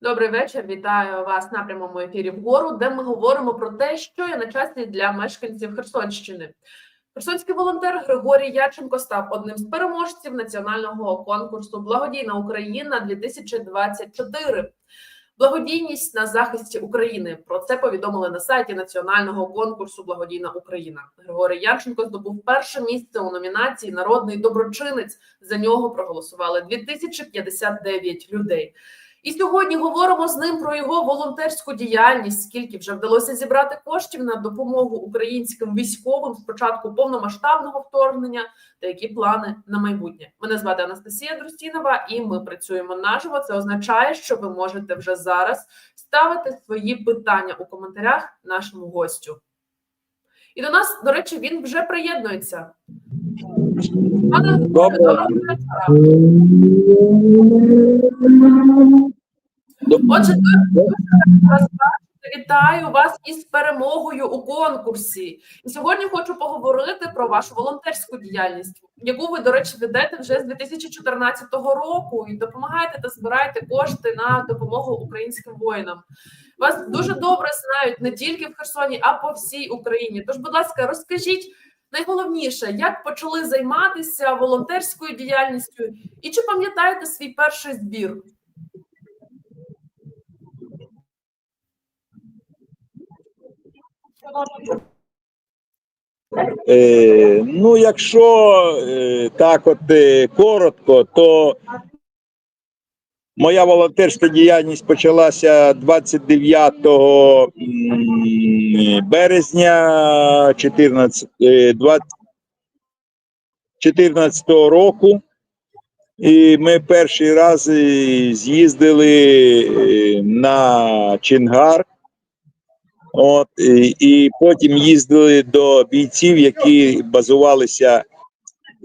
Добрий вечір. Вітаю вас на прямому ефірі вгору, де ми говоримо про те, що є на часі для мешканців Херсонщини. Херсонський волонтер Григорій Яченко став одним з переможців національного конкурсу Благодійна Україна 2024 Благодійність на захисті України. Про це повідомили на сайті національного конкурсу Благодійна Україна. Григорій Яченко здобув перше місце у номінації Народний доброчинець. За нього проголосували 2059 людей. І сьогодні говоримо з ним про його волонтерську діяльність. Скільки вже вдалося зібрати коштів на допомогу українським військовим з початку повномасштабного вторгнення та які плани на майбутнє. Мене звати Анастасія Друстінова, і ми працюємо наживо. Це означає, що ви можете вже зараз ставити свої питання у коментарях нашому гостю. І до нас, до речі, він вже приєднується. Пане Доброго. доброго вечора. До- Отже, дуже вас вітаю вас із перемогою у конкурсі. І сьогодні хочу поговорити про вашу волонтерську діяльність, яку ви, до речі, ведете вже з 2014 року і допомагаєте та збираєте кошти на допомогу українським воїнам. Вас дуже добре знають не тільки в Херсоні, а по всій Україні. Тож, будь ласка, розкажіть найголовніше, як почали займатися волонтерською діяльністю, і чи пам'ятаєте свій перший збір? Е, ну, якщо е, так от е, коротко, то моя волонтерська діяльність почалася 29 м, березня 14, е, року. І ми перший раз е, з'їздили е, на Чингар. От, і, і потім їздили до бійців, які базувалися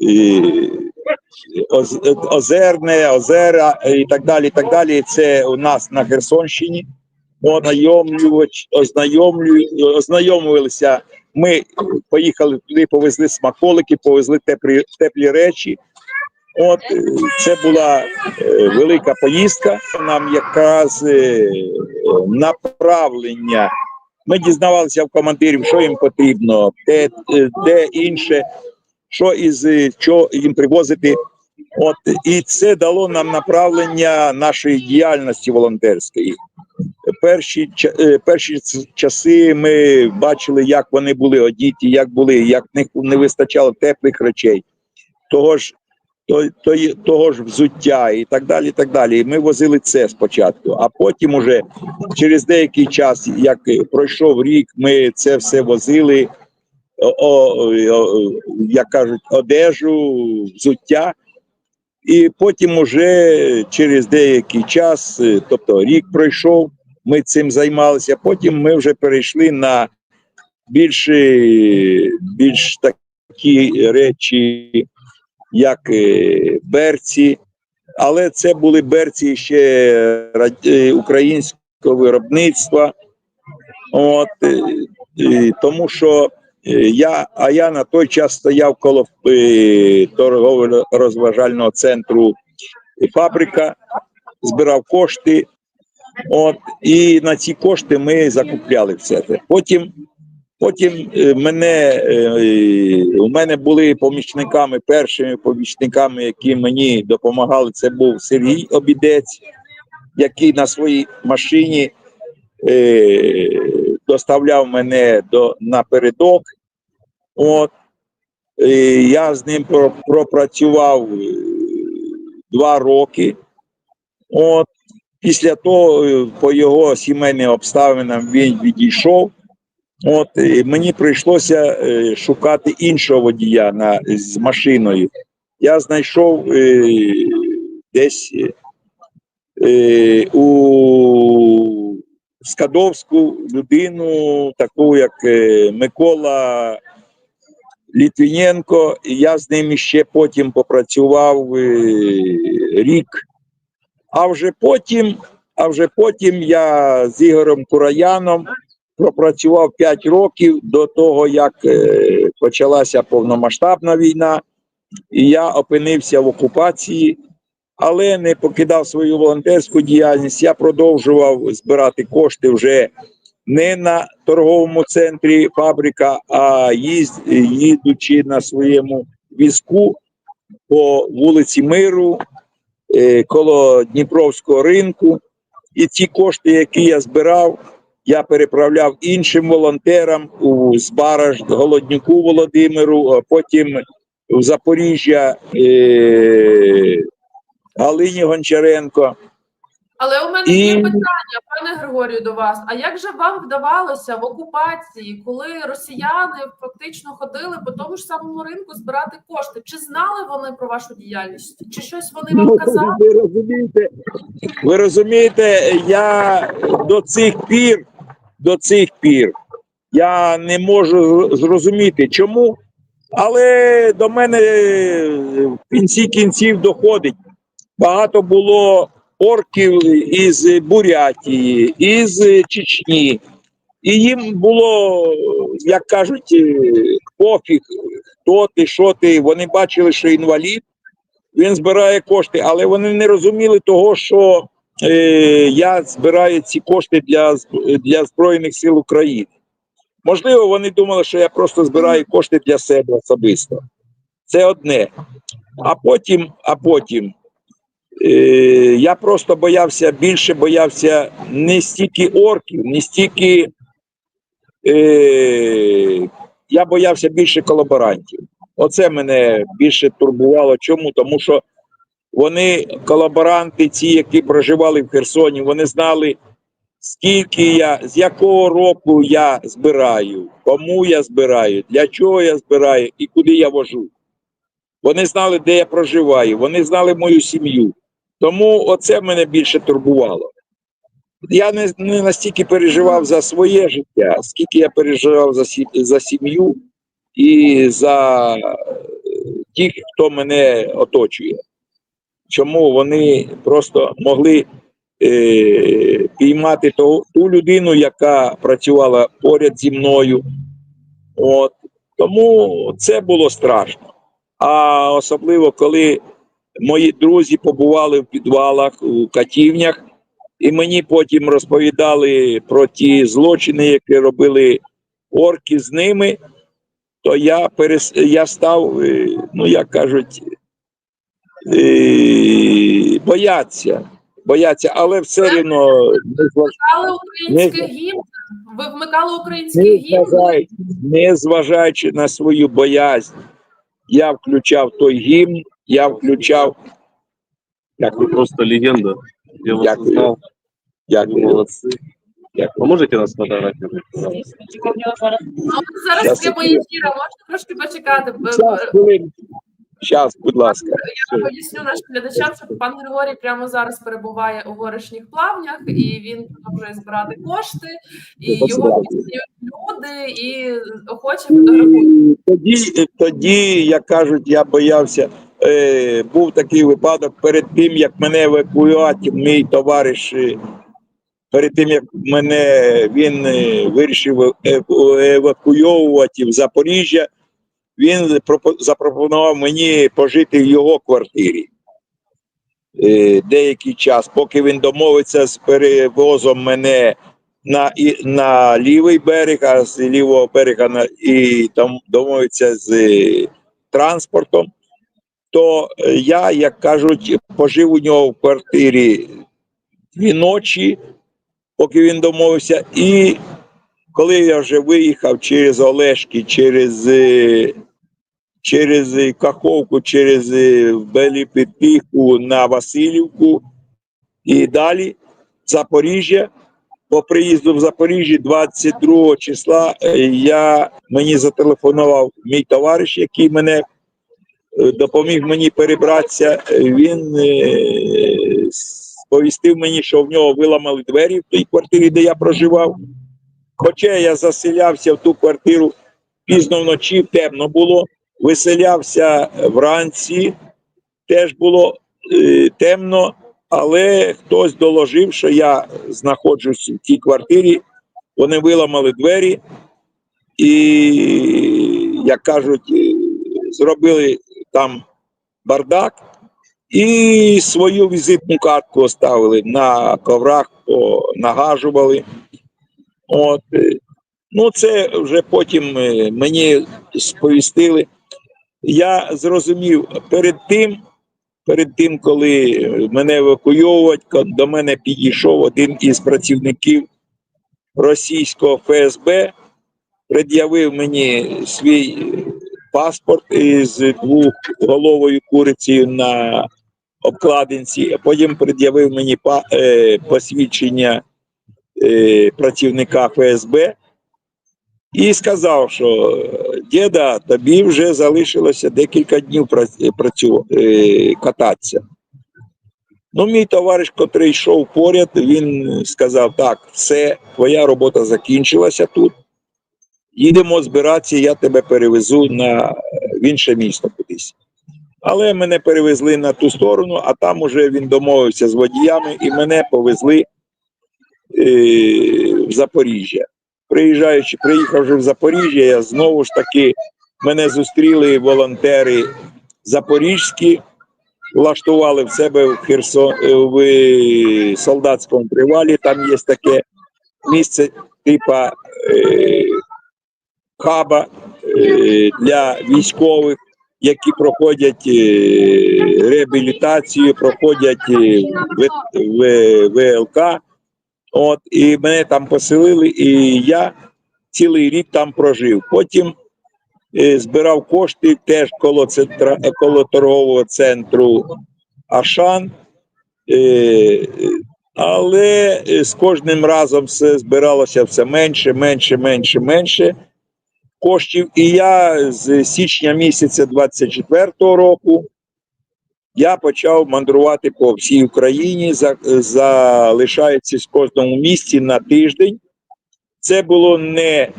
е, Оз, Озерне, Озера і так далі. і так далі. Це у нас на Херсонщині. Ознайомлювач, ознайомлю, ознайомилися. Ми поїхали туди, повезли смаколики, повезли теплі, теплі речі. От це була е, велика поїздка. Нам якраз е, направлення ми дізнавалися в командирів, що їм потрібно, де, е, де інше, що із е, що їм привозити. От і це дало нам направлення нашої діяльності волонтерської. Перші е, перші часи ми бачили, як вони були одіті, як були, як них не вистачало теплих речей, того ж, то, то, того ж взуття і так далі. І так далі. І ми возили це спочатку, а потім уже через деякий час, як пройшов рік, ми це все возили, о, о, як кажуть, одежу, взуття. І потім уже через деякий час, тобто рік пройшов, ми цим займалися. Потім ми вже перейшли на більш, більш такі речі, як е, берці, але це були берці ще е, українського виробництва. От, е, е, тому що е, я, а я на той час стояв коло е, торгово-розважального центру е, фабрика, збирав кошти. От, і на ці кошти ми закупляли все це. Потім, потім е, мене, е, у мене були помічниками, першими помічниками, які мені допомагали. Це був Сергій Обідець, який на своїй машині е, доставляв мене до напередок. От е, я з ним пропрацював е, два роки. От після того, е, по його сімейним обставинам він відійшов. От і мені прийшлося е, шукати іншого водія на, з машиною. Я знайшов е, десь е, у Скадовську людину, таку як е, Микола Літвіненко. І я з ним ще потім попрацював е, рік. А вже потім, а вже потім я з Ігорем Кураяном пропрацював 5 років до того, як е, почалася повномасштабна війна, і я опинився в окупації. але не покидав свою волонтерську діяльність. Я продовжував збирати кошти вже не на торговому центрі фабрика, а їзд, їдучи на своєму візку по вулиці Миру, е, коло Дніпровського ринку. І ці кошти, які я збирав, я переправляв іншим волонтерам у Збараж, Голоднюку Володимиру, потім в Запоріжжя е, Галині Гончаренко. Але у мене І- є питання, пане Григорію, до вас. А як же вам вдавалося в окупації, коли росіяни фактично ходили по тому ж самому ринку збирати кошти? Чи знали вони про вашу діяльність? Чи щось вони вам казали? ви розумієте, ви розумієте, я до цих пір, до цих пір, я не можу зрозуміти, чому, але до мене в кінці кінців доходить. Багато було орків із Бурятії, із Чечні. І їм було, як кажуть, е, пофіг, хто ти, що ти. Вони бачили, що інвалід, він збирає кошти, але вони не розуміли того, що е, я збираю ці кошти для, для Збройних сил України. Можливо, вони думали, що я просто збираю кошти для себе особисто. Це одне. А потім, а потім е, я просто боявся, більше боявся не стільки орків, не стільки. Е, я боявся більше колаборантів. Оце мене більше турбувало. Чому? Тому що вони, колаборанти, ці, які проживали в Херсоні, вони знали, скільки я, з якого року я збираю, кому я збираю, для чого я збираю і куди я вожу. Вони знали, де я проживаю, вони знали мою сім'ю. Тому оце мене більше турбувало. Я не, не настільки переживав за своє життя, скільки я переживав за, за сім'ю і за е, тих, хто мене оточує. Чому вони просто могли е, піймати ту, ту людину, яка працювала поряд зі мною. От. Тому це було страшно. А особливо, коли мої друзі побували в підвалах, у катівнях, і мені потім розповідали про ті злочини, які робили орки з ними, то я перес... я став, е, ну як кажуть, бояться. Бояться, але все рівно не зваж- Вмикали український гімн? Ви вмикали український не, гімн? зважаючи, не зважаючи на свою боязнь, я включав той гімн, я включав. Як Вы просто легенда. Я вас Дякую. узнал. як, Вы молодцы. як, Поможете нас фотографировать? пожалуйста? А от зараз Щас, прямо секунду. ефіра, можна трошки почекати? Б- Щас, хвилинку. Щас, будь ласка. Я поясню нашим глядачам, що пан Григорій прямо зараз перебуває у горішніх плавнях, і він продовжує збирати кошти, і Ну, його пізнають люди, і охоче фотографують. Тоді, тоді, як кажуть, я боявся. Е, був такий випадок перед тим, як мене евакуювати, мій товариш, е, перед тим як мене він е, вирішив е- евакуйовувати в Запоріжжя, він запропонував мені пожити в його квартирі. Е, деякий час, поки він домовиться з перевозом мене на, на лівий берег, а з лівого берега на, і там домовиться з е, транспортом, то я, як кажуть, пожив у нього в квартирі дві ночі, поки він домовився. І коли я вже виїхав через Олешки, через, е, через Каховку, через е, Беліпетиху на Васильівку і далі Запоріжжя, по приїзду в Запоріжжі 22 числа е, я мені зателефонував мій товариш, який мене допоміг мені перебратися. Він сповістив мені, що в нього виламали двері в тій квартирі, де я проживав. Хоча я заселявся в ту квартиру пізно вночі, темно було, виселявся вранці, теж було е, темно, але хтось доложив, що я знаходжусь в тій квартирі, вони виламали двері і, як кажуть, е, зробили там бардак. І свою візитну картку оставили на коврах, нагажували. От. е, Ну, це вже потім е, мені сповістили. Я зрозумів перед тим, перед тим, коли е, мене евакуйовувати, до мене підійшов один із працівників російського ФСБ, пред'явив мені свій паспорт із двохголовою курицею на обкладинці, а потім пред'явив мені посвідчення е, працівника ФСБ і сказав, що діда, тобі вже залишилося декілька днів е, кататися. Ну, мій товариш, котрий йшов поряд, він сказав: так, все, твоя робота закінчилася тут. Їдемо збиратися, я тебе перевезу на в інше місто кудись. Але мене перевезли на ту сторону, а там уже він домовився з водіями і мене повезли в Запоріжжя. Приїжджаючи, приїхавши в Запоріжжя, я знову ж таки мене зустріли волонтери запорізькі, влаштували в себе в Херсон в е, солдатському привалі. Там є таке місце типа е, хаба е, для військових, які проходять е, реабілітацію, проходять е, в, в, ВЛК. От, і мене там поселили, і я цілий рік там прожив. Потім е, збирав кошти теж коло, центра, е, коло торгового центру Ашан. Е, але е, з кожним разом все збиралося все менше, менше, менше, менше коштів. І я з січня місяця 24-го року я почав мандрувати по всій Україні, залишаючись в кожному місці на тиждень. Це було не,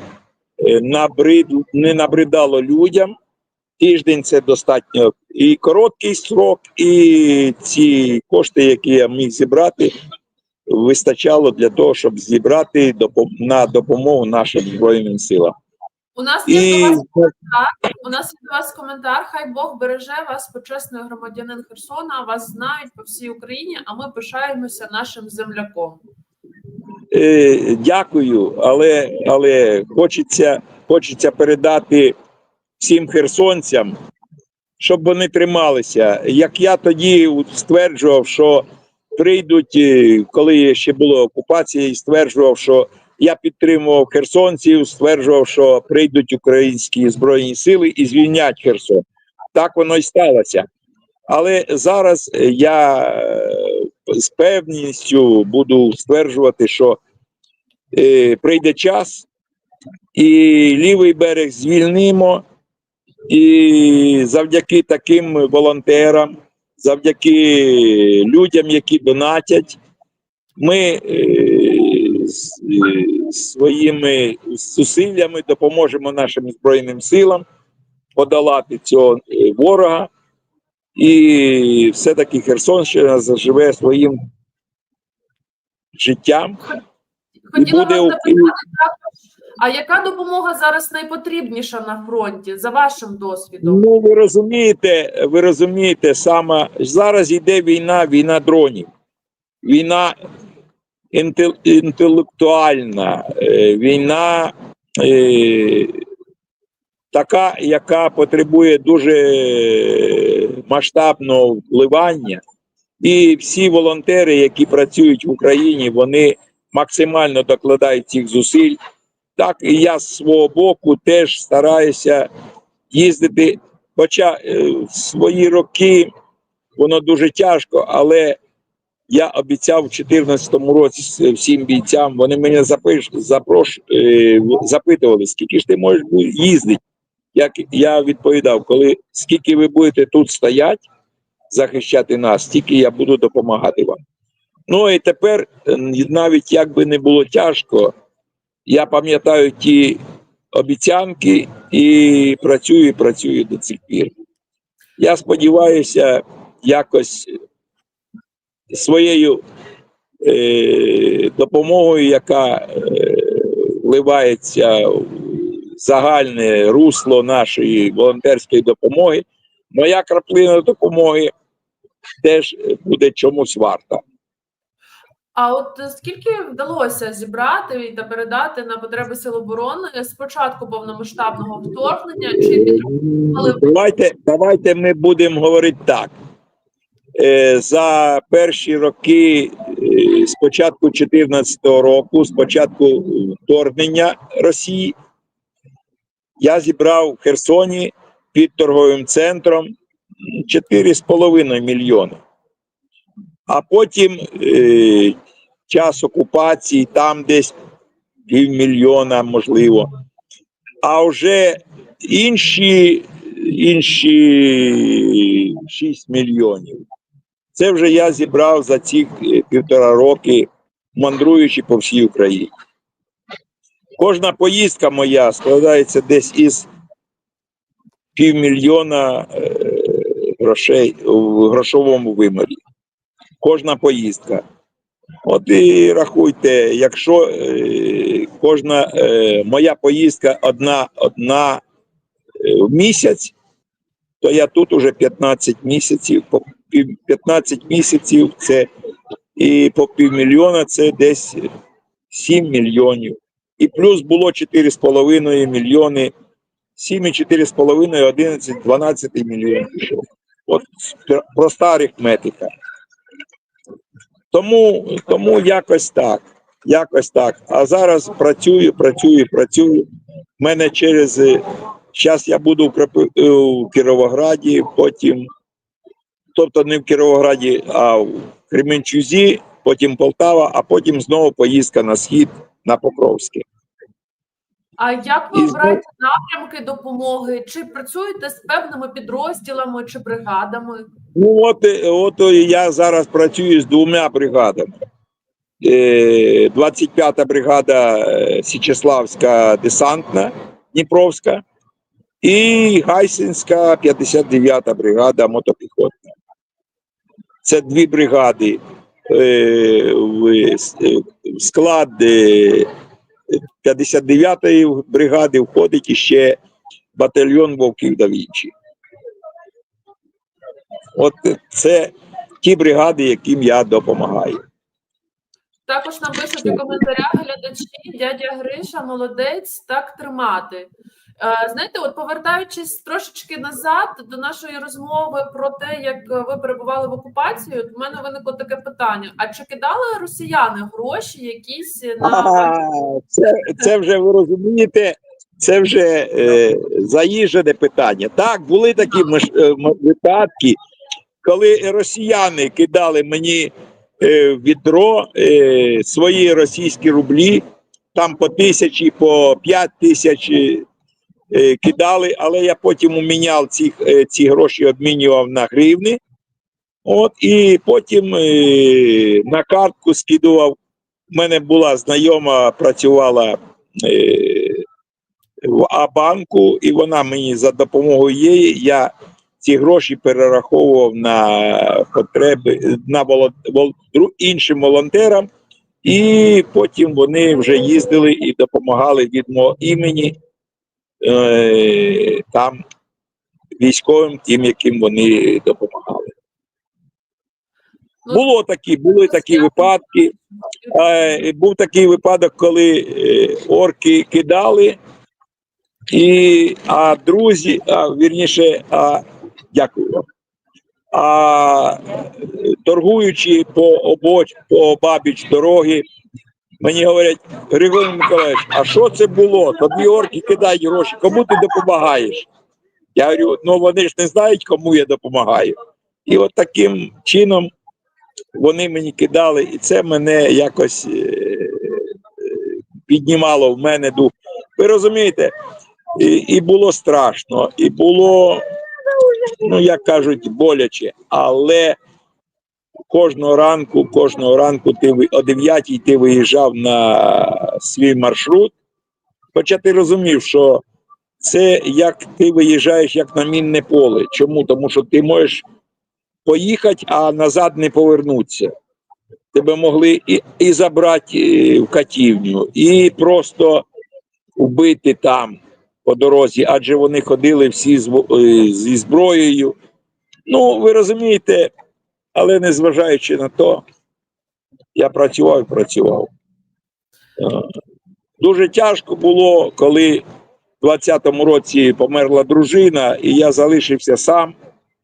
е, набрид, не набридало людям. Тиждень це достатньо і короткий срок, і ці кошти, які я міг зібрати, вистачало для того, щоб зібрати на допомогу нашим Збройним силам. У нас є І до вас у нас є до вас коментар. Хай Бог береже вас, почесний громадянин Херсона. Вас знають по всій Україні, а ми пишаємося нашим земляком. Е, дякую, але, але хочеться, хочеться передати всім херсонцям, щоб вони трималися. Як я тоді стверджував, що прийдуть, е, коли ще була окупація, і стверджував, що я підтримував херсонців, стверджував, що прийдуть українські збройні сили і звільнять Херсон. Так воно і сталося. Але зараз я е, з певністю буду стверджувати, що е, прийде час, і лівий берег звільнимо, і завдяки таким волонтерам, завдяки людям, які донатять, ми е, своїми зусиллями допоможемо нашим Збройним силам подолати цього е, ворога. І все-таки Херсонщина заживе своїм життям. Хотіла буде вас запитати а яка допомога зараз найпотрібніша на фронті за вашим досвідом? Ну, ви розумієте, ви розумієте, саме зараз йде війна, війна дронів, війна інтелектуальна, е, війна е, така, яка потребує дуже масштабного впливання. І всі волонтери, які працюють в Україні, вони максимально докладають цих зусиль. Так і я з свого боку теж стараюся їздити. Хоча е, в свої роки воно дуже тяжко, але я обіцяв у 2014 році всім бійцям, вони мене запиш, запрош, е, запитували, скільки ж ти можеш їздити. Як я відповідав, коли скільки ви будете тут стояти, захищати нас, стільки я буду допомагати вам. Ну і тепер, е, навіть як би не було тяжко, я пам'ятаю ті обіцянки і працюю, і працюю до цих пір. Я сподіваюся, якось своєю е, допомогою, яка е, вливається в загальне русло нашої волонтерської допомоги, моя краплина допомоги теж буде чомусь варта. А от скільки вдалося зібрати та передати на потреби сил оборони з початку повномасштабного вторгнення? Чи підтримали Давайте, давайте ми будемо говорити так. Е, За перші роки, е, з початку 2014 року, з початку вторгнення Росії, я зібрав в Херсоні під торговим центром 4,5 мільйони. А потім е, час окупації, там десь півмільйона, можливо. А вже інші, інші 6 мільйонів. Це вже я зібрав за ці е, півтора роки, мандруючи по всій Україні. Кожна поїздка моя складається десь із півмільйона е, грошей в грошовому вимірі. Кожна поїздка. От і рахуйте, якщо е, кожна моя поїздка одна, одна в місяць, то я тут уже 15 місяців, 15 місяців це і по півмільйона це десь 7 мільйонів. І плюс було 4,5 мільйони, 7 і 4,5, 11, 12 мільйонів. От пр- проста арифметика. Тому, тому якось так. Якось так. А зараз працюю, працюю, працюю. У мене через зараз я буду в Кіровограді, потім, тобто не в Кіровограді, а в Кременчузі, потім Полтава, а потім знову поїздка на схід на Покровське. А як ви обираєте напрямки допомоги? Чи працюєте з певними підрозділами чи бригадами? Ну, от, е, от е, я зараз працюю з двома бригадами. Е, 25-та бригада е, Січеславська десантна Дніпровська і Гайсинська 59-та бригада мотопіхотна. Це дві бригади. Е, е, в склад е, 59-ї бригади входить іще батальйон Вовків да Вінчі. От це ті бригади, яким я допомагаю. Також нам пишуть у коментарях глядачі, дядя Гриша, молодець, так тримати. Е, Знаєте, от повертаючись трошечки назад до нашої розмови про те, як ви перебували в окупації, от в мене виникло таке питання: а чи кидали росіяни гроші якісь на А, це, це вже ви розумієте, це вже е, заїжджене питання. Так, були такі е, випадки, коли росіяни кидали мені е, в відро е, свої російські рублі, там по тисячі, по п'ять тисяч кидали, але я потім уміняв ці, е, ці гроші, обмінював на гривни. От, і потім е, на картку скидував. У мене була знайома, працювала е, в А-банку, і вона мені за допомогою її я ці гроші перераховував на потреби на волон, вол- іншим волонтерам, і потім вони вже їздили і допомагали від мого імені е, там військовим, тим, яким вони допомагали. Ну, Було такі, були такі випадки. Е, був такий випадок, коли е, орки кидали, і, а друзі, а, вірніше, а, дякую вам. А торгуючи по обоч, по обабіч дороги, мені говорять, Григорій Миколаївич, а що це було? Тобі орки кидають гроші, кому ти допомагаєш? Я говорю, ну вони ж не знають, кому я допомагаю. І от таким чином вони мені кидали, і це мене якось е, е, піднімало в мене дух. Ви розумієте, і, і було страшно, і було, ну як кажуть, боляче, але кожного ранку, кожного ранку ти о 9 ти виїжджав на свій маршрут, хоча ти розумів, що це як ти виїжджаєш як на мінне поле. Чому? Тому що ти можеш поїхати, а назад не повернутися. Тебе могли і, і забрати в катівню, і просто вбити там по дорозі, адже вони ходили всі з, е, зі зброєю. Ну, ви розумієте, Але незважаючи на то, я працював і працював. Е, Дуже тяжко було, коли в 20-му році померла дружина, і я залишився сам,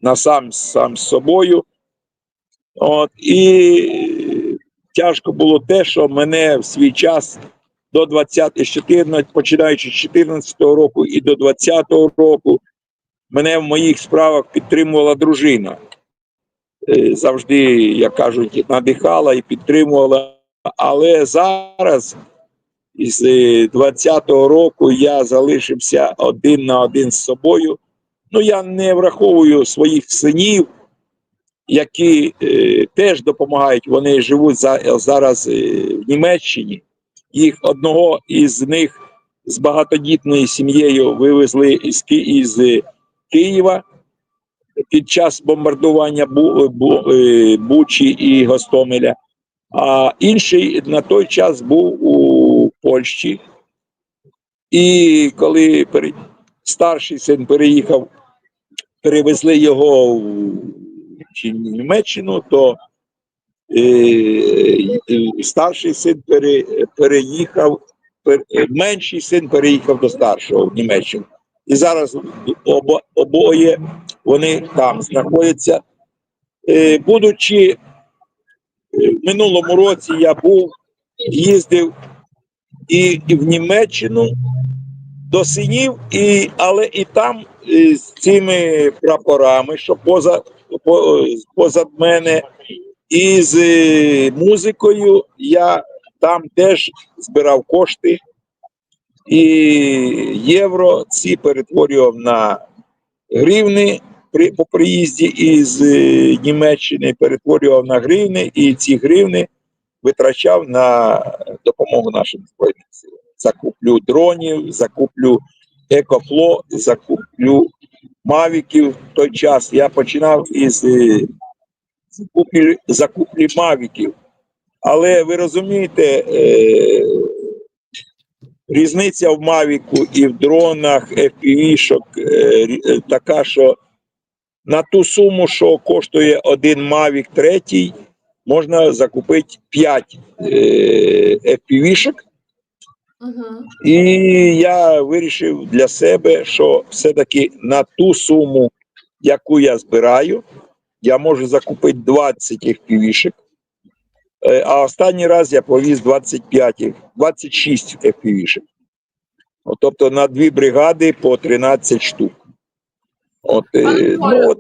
на сам, сам з собою. От, і тяжко було те, що мене в свій час до 20 з 14, починаючи з 14 року і до 20-го року, мене в моїх справах підтримувала дружина. Е, Завжди, як кажуть, надихала і підтримувала. Але зараз, із е, 20-го року, я залишився один на один з собою. Ну, я не враховую своїх синів, які е, теж допомагають. Вони живуть за, зараз е, в Німеччині. Їх одного із них з багатодітною сім'єю вивезли із, із е, Києва під час бомбардування Бу, е, Бучі і Гостомеля. А інший на той час був у Польщі. І коли старший син переїхав, перевезли його в чи Німеччину, то е, е, старший син переїхав, е, менший син переїхав до старшого в Німеччину. І зараз обо, обоє вони там знаходяться. Е, будучи е, в минулому році, я був, їздив і, і в Німеччину до синів, і, але і там е, з цими прапорами, що поза, по, позад мене, і з музикою я там теж збирав кошти. І євро ці перетворював на гривни при, по приїзді із е, Німеччини, перетворював на гривни, і ці гривни витрачав на допомогу нашим збройним силам. Закуплю дронів, закуплю екофло, закуплю мавіків. В той час я починав із е, закуплі, закуплі мавіків. Але ви розумієте, е, різниця в Мавіку і в дронах, FPV-шок е, е, така, що на ту суму, що коштує один Mavic третій, можна закупити 5 е, FPV-шок. Угу. І я вирішив для себе, що все-таки на ту суму, яку я збираю, я можу закупити 20 FPV-шок. Е, А останній раз я повіз 25, 26 FPV-шок. От, Тобто на дві бригади по 13 штук. От, е, Пане ну, от.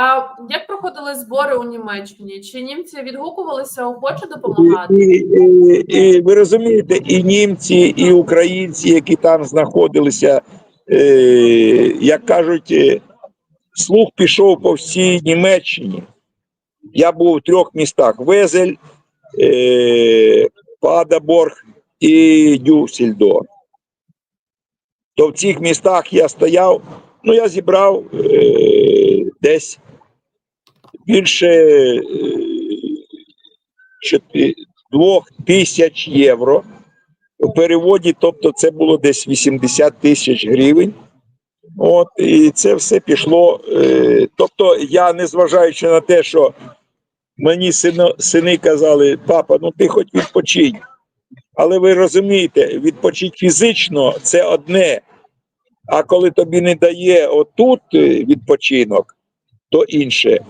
А як проходили збори у Німеччині? Чи німці відгукувалися охоче допомагати? і, і, і ви розумієте, і німці, і українці, які там знаходилися, е, як кажуть, е, слух пішов по всій Німеччині. Я був у трьох містах: Везель, е, Падаборг і Дюссельдорф. То в цих містах я стояв, ну я зібрав е, десь більше е, чотири- двох тисяч євро. У переводі, тобто, це було десь 80 тисяч гривень. От, і це все пішло. Е, тобто, я, незважаючи на те, що мені сино, сини казали, папа, ну ти хоч відпочинь. Але ви розумієте, відпочити фізично це одне. А коли тобі не дає отут е, відпочинок, то інше.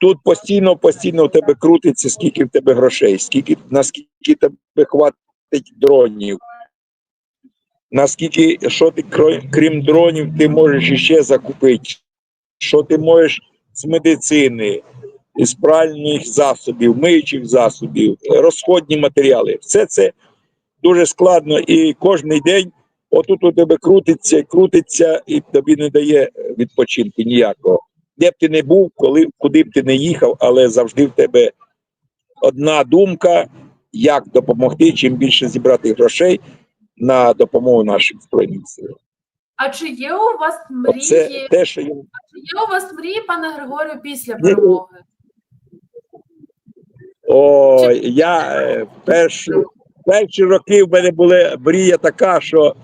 Тут постійно, постійно в тебе крутиться, скільки в тебе грошей, скільки наскільки тебе хватить дронів. Наскільки, що ти крім дронів, ти можеш іще закупити, що ти можеш з медицини, з пральних засобів, миючих засобів, розходні матеріали. Все це дуже складно і кожен день отут у тебе крутиться, крутиться, і тобі не дає відпочинку ніякого де б ти не був, коли куди б ти не їхав, але завжди в тебе одна думка, як допомогти, чим більше зібрати грошей на допомогу нашим збройним силам. А чи є у вас мрії? Те, що я Чи є у вас мрії, пане Григорію, після перемоги? О, я е, перші, перші роки в мене була мрія така, що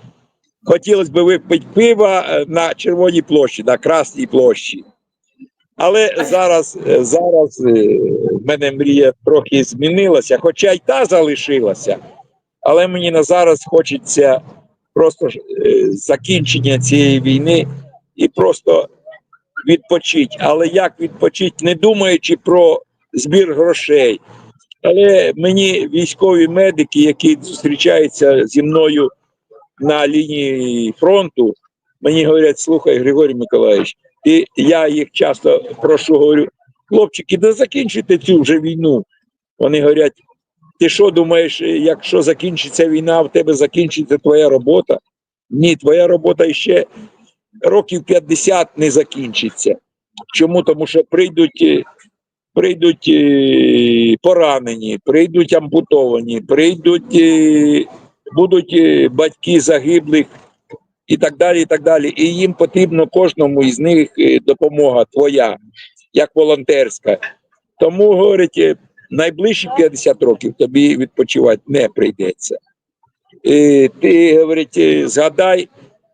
хотілося б випити пива е, на Червоній площі, на Красній площі. Але зараз, е, зараз в мене мрія трохи змінилася, хоча й та залишилася. Але мені на зараз хочеться просто закінчення цієї війни і просто відпочити. Але як відпочити, не думаючи про збір грошей. Але мені військові медики, які зустрічаються зі мною на лінії фронту, мені говорять: слухай, Григорій Миколаївич, і я їх часто прошу, говорю, хлопчики, да закінчуйте цю вже війну. Вони говорять, ти що думаєш, якщо закінчиться війна, в тебе закінчиться твоя робота? Ні, твоя робота ще років 50 не закінчиться. Чому? Тому що прийдуть, прийдуть е, поранені, прийдуть ампутовані, прийдуть, е, будуть е, батьки загиблих і так далі. І так далі. І їм потрібно кожному із них допомога твоя, як волонтерська. Тому говорить, найближчі 50 років тобі відпочивати не прийдеться. Е, Ти говорить, згадай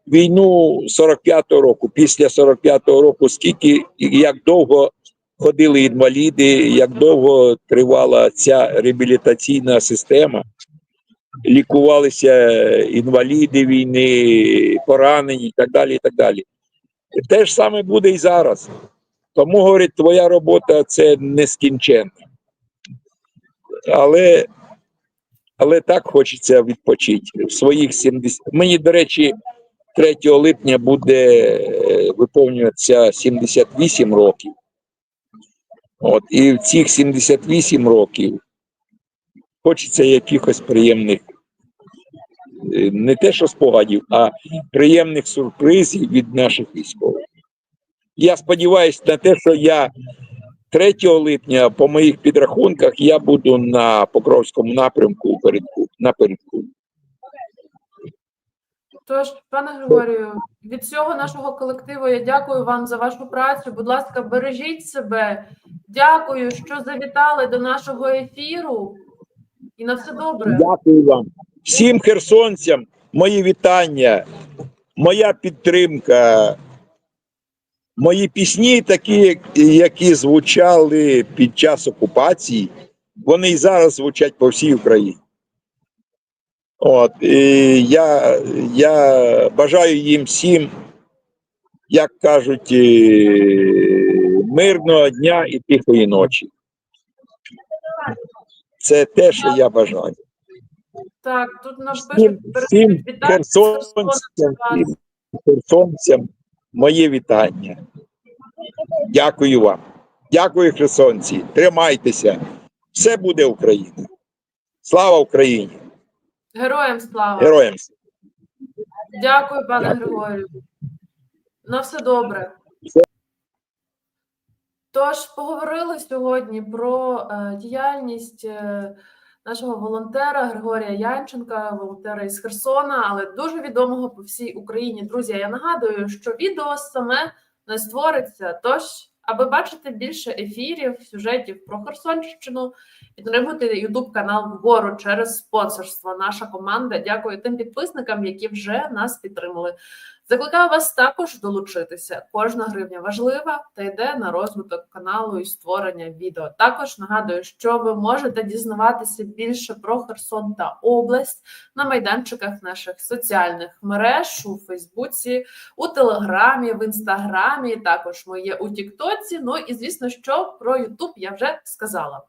війну 45-го року, після 45-го року, скільки і як довго ходили інваліди, як довго тривала ця реабілітаційна система лікувалися інваліди війни, поранені і так далі. І так далі. Те ж саме буде і зараз. Тому, говорить, твоя робота це нескінченна. Але, але так хочеться відпочити. В своїх 70. Мені, до речі, 3 липня буде е, виповнюватися 78 років. От, і в цих 78 років хочеться якихось приємних, е, не те, що спогадів, а приємних сюрпризів від наших військових. Я сподіваюся на те, що я 3 липня, по моїх підрахунках, я буду на Покровському напрямку напередку. Тож, пане Григорію, від всього нашого колективу я дякую вам за вашу працю. Будь ласка, бережіть себе. Дякую, що завітали до нашого ефіру. І на все добре. Дякую вам. Всім херсонцям мої вітання, моя підтримка, мої пісні, такі, які звучали під час окупації, вони і зараз звучать по всій Україні. От, і я, я бажаю їм всім, як кажуть, мирного дня і тихої ночі. Це те, що я бажаю. Так, тут напишуть всім херсонцям, всім херсонцям моє вітання. Дякую вам. Дякую, херсонці. Тримайтеся. Все буде Україна. Слава Україні! Героям слава. Героям! Дякую, пане Дякую. Григорію. На все добре. Тож поговорили сьогодні про е, діяльність е, нашого волонтера Григорія Янченка, волонтера із Херсона, але дуже відомого по всій Україні. Друзі, я нагадую, що відео саме не створиться. Тож, аби бачити більше ефірів, сюжетів про Херсонщину, підтримуйте Ютуб канал вгору через спонсорство. Наша команда дякую тим підписникам, які вже нас підтримали. Закликаю вас також долучитися. Кожна гривня важлива та йде на розвиток каналу і створення відео. Також нагадую, що ви можете дізнаватися більше про Херсон та область на майданчиках наших соціальних мереж у Фейсбуці, у Телеграмі, в Інстаграмі. Також ми є у Тіктоці. Ну і звісно, що про Ютуб я вже сказала.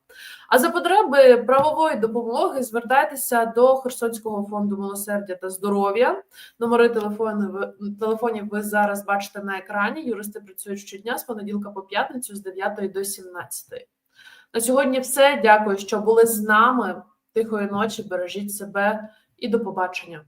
А за потреби правової допомоги звертайтеся до Херсонського фонду милосердя та здоров'я. Номери телефону телефонів ви зараз бачите на екрані. Юристи працюють щодня з понеділка по п'ятницю з 9 до 17. На сьогодні все. Дякую, що були з нами. Тихої ночі. Бережіть себе і до побачення.